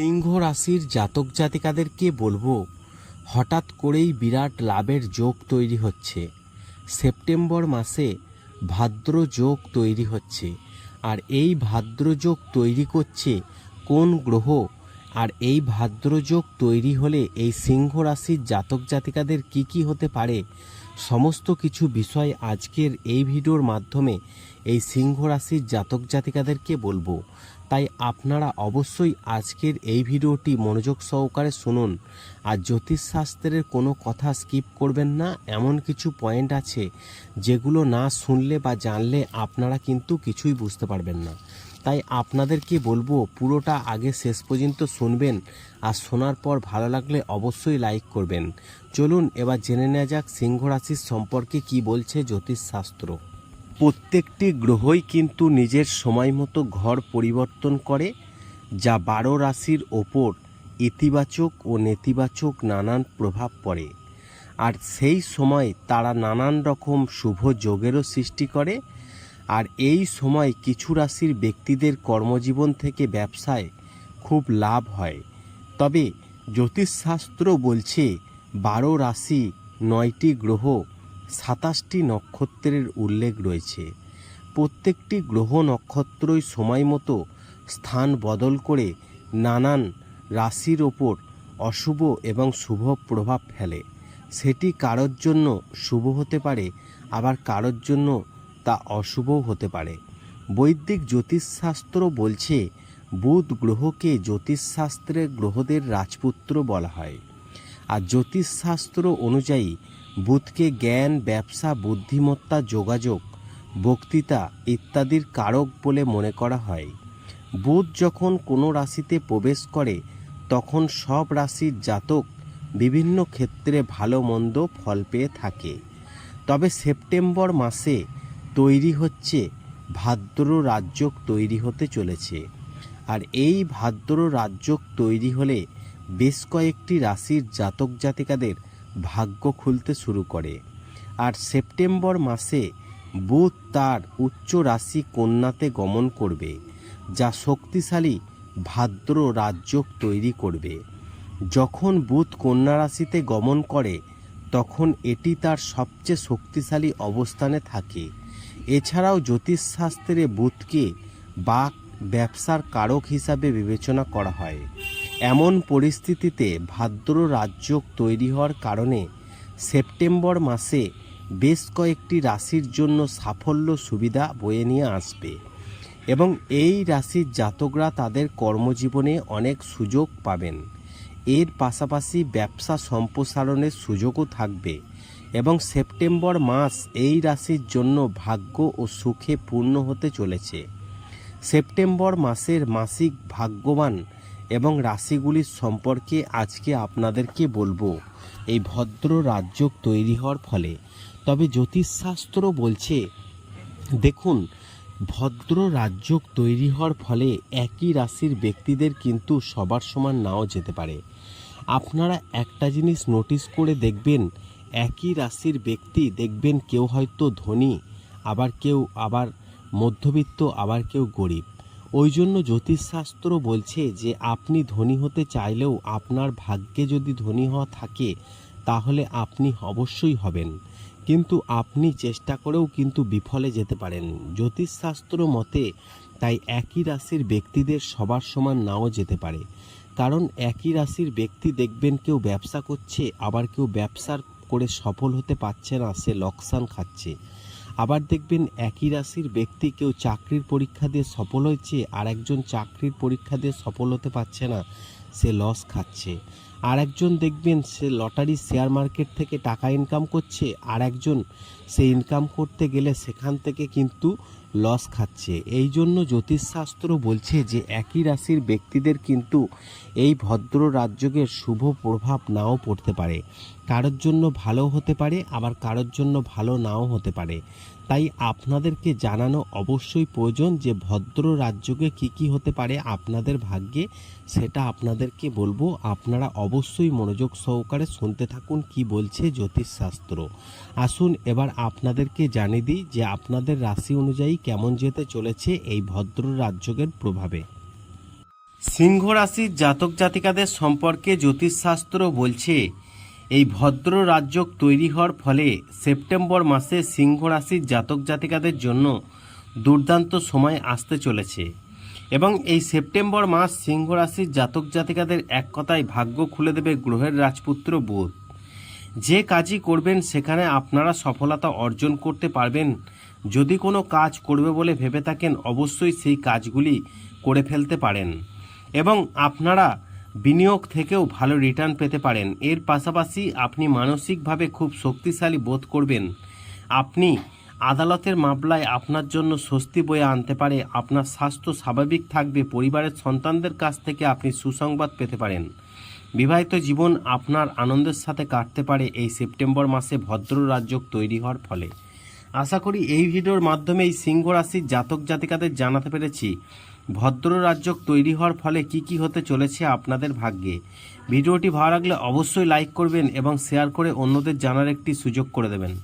সিংহ রাশির জাতক জাতিকাদেরকে বলব, হঠাৎ করেই বিরাট লাভের যোগ তৈরি হচ্ছে। সেপ্টেম্বর মাসে ভাদ্র যোগ তৈরি হচ্ছে। আর এই ভাদ্র যোগ তৈরি করছে কোন গ্রহ? আর এই ভাদ্র যোগ তৈরি হলে এই সিংহ রাশির জাতক জাতিকাদের কি কি হতে পারে? সমস্ত কিছু বিষয় আজকের এই ভিডিওর মাধ্যমে এই সিংহ রাশির জাতক জাতিকাদেরকে বলব। তাই আপনারা অবশ্যই আজকের এই ভিডিওটি মনোযোগ সহকারে শুনুন। আর জ্যোতিষশাস্ত্রের কোনো কথা স্কিপ করবেন না, এমন কিছু পয়েন্ট আছে যেগুলো না শুনলে বা জানলে আপনারা কিন্তু কিছুই বুঝতে পারবেন না। তাই আপনাদেরকে বলব, পুরোটা আগে শেষ পর্যন্ত শুনবেন আর শোনার পর ভালো লাগলে অবশ্যই লাইক করবেন। চলুন এবার জেনে নেওয়া যাক সিংহ রাশির সম্পর্কে কি বলছে জ্যোতিষশাস্ত্র। প্রত্যেকটি গ্রহই কিন্তু নিজের সময় মতো ঘর পরিবর্তন করে, যা বারো রাশির ওপর ইতিবাচক ও নেতিবাচক নানান প্রভাব পড়ে। আর সেই সময় তারা নানান রকম শুভ যোগেরও সৃষ্টি করে, আর এই সময় কিছু রাশির ব্যক্তিদের কর্মজীবন থেকে ব্যবসায় খুব লাভ হয়। তবে জ্যোতিষশাস্ত্র বলছে, বারো রাশি নয়টি গ্রহ সাতাশটি নক্ষত্রের উল্লেখ রয়েছে। প্রত্যেকটি গ্রহ নক্ষত্রই সময় মতো স্থান বদল করে নানান রাশির ওপর অশুভ এবং শুভ প্রভাব ফেলে। সেটি কারোর জন্য শুভ হতে পারে, আবার কারোর জন্য তা অশুভও হতে পারে। বৈদিক জ্যোতিষশাস্ত্র বলছে, বুধ গ্রহকে জ্যোতিষশাস্ত্রের গ্রহদের রাজপুত্র বলা হয়। আর জ্যোতিষশাস্ত্র অনুযায়ী বুধকে জ্ঞান, ব্যবসা, বুদ্ধিমত্তা, যোগাযোগ, বক্তৃতা ইত্যাদির কারক বলে মনে করা হয়। বুধ যখন কোনো রাশিতে প্রবেশ করে, তখন সব রাশির জাতক বিভিন্ন ক্ষেত্রে ভালো মন্দ ফল পেয়ে থাকে। তবে সেপ্টেম্বর মাসে তৈরি হচ্ছে ভাদ্র রাজ্যক তৈরি হতে চলেছে। আর এই ভাদ্র রাজ্যক তৈরি হলে বেশ কয়েকটি রাশির জাতক জাতিকাদের ভাগ্য খুলতে শুরু করে। আর সেপ্টেম্বর মাসে বুধ তার উচ্চ রাশি কন্যাতে গমন করবে, যা শক্তিশালী ভাদ্র রাজ্যক তৈরি করবে। যখন বুধ কন্যা রাশিতে গমন করে, তখন এটি তার সবচেয়ে শক্তিশালী অবস্থানে থাকে। এছাড়াও জ্যোতিষশাস্ত্রে বুধকে বাক ব্যবসার কারক হিসাবে বিবেচনা করা হয়। এমন পরিস্থিতিতে ভাদ্র রাজ্য তৈরি হওয়ার কারণে সেপ্টেম্বর মাসে বেশ কয়েকটি রাশির জন্য সাফল্য সুবিধা বয়ে নিয়ে আসবে। এবং এই রাশির জাতকরা তাদের কর্মজীবনে অনেক সুযোগ পাবেন। এর পাশাপাশি ব্যবসা সম্প্রসারণের সুযোগও থাকবে এবং সেপ্টেম্বর মাস এই রাশির জন্য ভাগ্য ও সুখে পূর্ণ হতে চলেছে। সেপ্টেম্বর মাসের মাসিক ভাগ্যবান এবং রাশিগুলির সম্পর্কে আজকে আপনাদেরকে বলব। এই ভদ্র রাজ্য তৈরি হওয়ার ফলে। তবে জ্যোতিষশাস্ত্র বলছে, দেখুন, ভদ্র রাজ্য তৈরি হওয়ার ফলে একই রাশির ব্যক্তিদের কিন্তু সবার সমান নাও যেতে পারে। আপনারা একটা জিনিস নোটিস করে দেখবেন, একই রাশির ব্যক্তি দেখবেন কেউ হয়তো ধনী, আবার কেউ আবার মধ্যবিত্ত, আবার কেউ গরিব। ওই জন্য জ্যোতিষশাস্ত্র বলছে যে আপনি ধনী হতে চাইলেও আপনার ভাগ্যে যদি ধনী হওয়া থাকে, তাহলে আপনি অবশ্যই হবেন। কিন্তু আপনি চেষ্টা করেও কিন্তু বিফলে যেতে পারেন। জ্যোতিষশাস্ত্র মতে, তাই একই রাশির ব্যক্তিদের সবার সমান নাও যেতে পারে। কারণ একই রাশির ব্যক্তি দেখবেন কেউ ব্যবসা করছে, আবার কেউ ব্যবসার করে সফল হতে পারছে না, সে লোকসান খাচ্ছে। আবার দেখবেন একই রাশির ব্যক্তি কেউ চাকরির পরীক্ষা দিয়ে সফল হয়েছে, আর একজন চাকরির পরীক্ষা দিয়ে সফল হতে পারছে না, সে লস খাচ্ছে। আর একজন দেখবেন সে লটারি শেয়ার মার্কেট থেকে টাকা ইনকাম করছে, আর একজন সে ইনকাম করতে গেলে সেখান থেকে কিন্তু লস খাচ্ছে। এই জন্য জ্যোতিষশাস্ত্র বলছে যে একই রাশির ব্যক্তিদের কিন্তু এই ভদ্র রাজ্যকের শুভ প্রভাব নাও পড়তে পারে। কারোর জন্য ভালো হতে পারে, আবার কারোর জন্য ভালো নাও হতে পারে। তাই আপনাদেরকে জানানো অবশ্যই প্রয়োজন যে ভদ্র রাজ্যকে কি কি হতে পারে আপনাদের ভাগ্যে, সেটা আপনাদেরকে বলব। আপনারা অবশ্যই মনোযোগ সহকারে শুনতে থাকুন কি বলছে জ্যোতিষশাস্ত্র। আসুন এবার আপনাদেরকে জানিয়ে দিই যে আপনাদের রাশি অনুযায়ী কেমন যেতে চলেছে এই ভদ্র রাজ্যকের প্রভাবে। সিংহ রাশির জাতক জাতিকাদের সম্পর্কে জ্যোতিষশাস্ত্র বলছে এই ভদ্র রাজ্য তৈরি হওয়ার ফলে সেপ্টেম্বর মাসে সিংহ রাশির জাতক জাতিকাদের জন্য দুর্দান্ত সময় আসতে চলেছে। এবং এই সেপ্টেম্বর মাস সিংহ রাশির জাতক জাতিকাদের এক কথায় ভাগ্য খুলে দেবে গ্রহের রাজপুত্র বুধ। যে কাজই করবেন, সেখানে আপনারা সফলতা অর্জন করতে পারবেন। যদি কোনো কাজ করবে বলে ভেবে থাকেন, অবশ্যই সেই কাজগুলি করে ফেলতে পারেন। এবং আপনারা বিনিয়োগ থেকেও ভালো রিটার্ন পেতে পারেন। এর পাশাপাশি আপনি মানসিকভাবে খুব শক্তিশালী বোধ করবেন। আপনি আদালতের মামলায় আপনার জন্য স্বস্তি বয়ে আনতে পারে, আপনার স্বাস্থ্য স্বাভাবিক থাকবে, পরিবারের সন্তানদের কাছ থেকে আপনি সুসংবাদ পেতে পারেন। বিবাহিত জীবন আপনার আনন্দের সাথে কাটতে পারে, এই সেপ্টেম্বর মাসে ভদ্র রাজ্য তৈরি হওয়ার ফলে। আশা করি এই ভিডিওর মাধ্যমে এই সিংহ রাশির জাতক জাতিকাদের জানাতে পেরেছি। ভদ্র রাজ্য তৈরি হওয়ার ফলে কি কি হতে চলেছে আপনাদের ভাগ্যে? ভিডিওটি ভালো লাগলে অবশ্যই লাইক করবেন এবং শেয়ার করে অন্যদের জানার একটি সুযোগ করে দেবেন।